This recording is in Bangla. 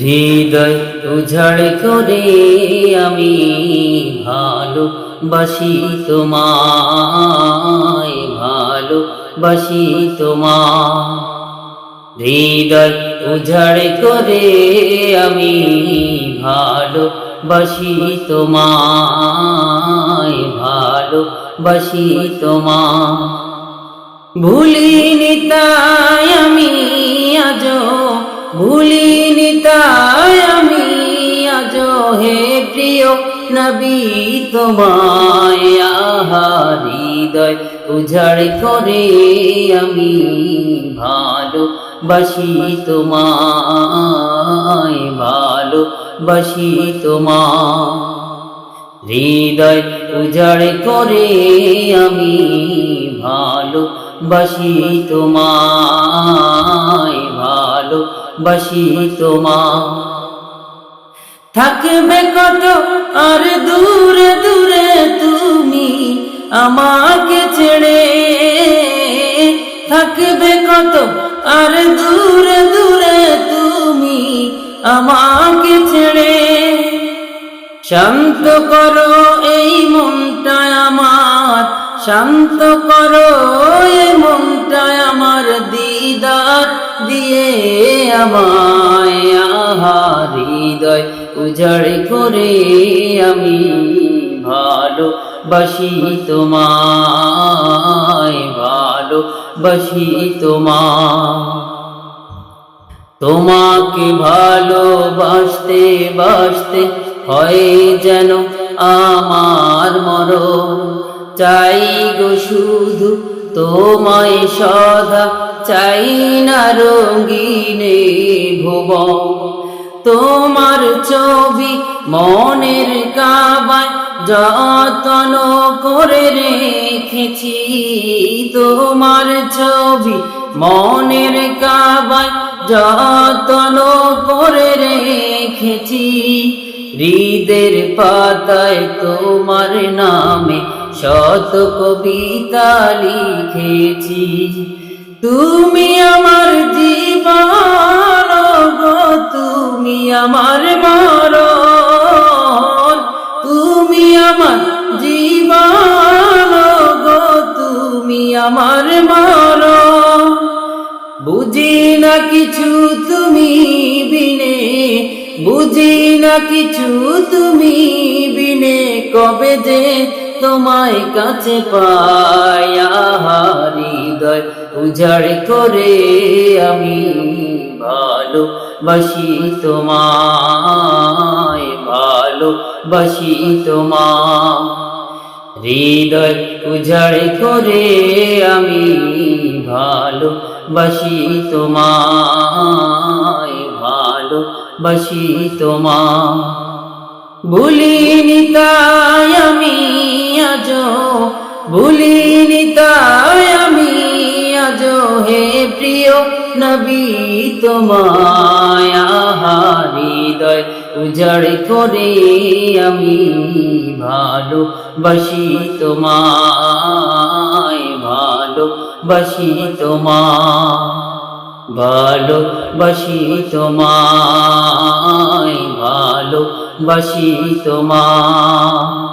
হৃদয় উজাড় করে আমি ভালো বাসি তোমায় ভালো বাসি তোমায়। হৃদয় উজাড় করে আমি ভালো বাসি তোমায় ভালো বাসি তোমায়। ভুলিনি তাই আমি আজ ভুলিনি তাই হে প্রিয় নবী, তোমায় হৃদয় উজাড় করে আমি ভালো বাসি তোমায় ভালো বাসি তোমায়। হৃদয় উজাড় করে আমি ভালো বাসি তোমায় ভালো বাসি তোমায়। থাকবে কত? আর দূরে দূরে তুমি আমাকে ছেড়ে। থাকবে কত? আর দূরে দূরে তুমি আমাকে ছেড়ে। শান্ত করো এই মনটা আমার, শান্ত করো এই দিদার দিয়ে আমায় আহা হৃদয় উজাড় করে আমি ভালো বাসি তোমায় ভালো বাসি তোমায়। তোমাকে ভালোবাসতে বাসতে হয় যেন আমার মর চাই গো শুধু তোমায় সদা চাই না রঙ্গিনে ভুব তোমার ছবি মনের কাবায় যতন করে রেখেছি। তোমার ছবি মনের কাবায় যতন করে রেখেছি। হৃদের পাতায় তোমার নামে শত কবিতা লিখেছি, তুমি আমার জীবন, গো, তুমি আমার মরণ। তুমি আমার জীবন, গো, তুমি আমার মরণ। বুঝি না কিছু তুমি বিনে, বুঝি না কিছু তুমি বিনে, কবে যে তোমায় কাছে পায়া হৃদয় উজাড় করে আমি ভালো বাসি তোমায় ভালো বাসি তোমায়। হৃদয় উজাড় করে আমি ভালো বাসি তোমায় ভালো বাসি তোমায়। ভুলিনি তাই আমি আজ ভুলিনি তাই আমি আজ হে প্রিয় নবী তোমায় হৃদয় উজাড় করে আমি ভালো বাসি তোমায় ভালো বাসি তোমায় ভালো বাসি তোমায় ভালো বাসি তোমায়।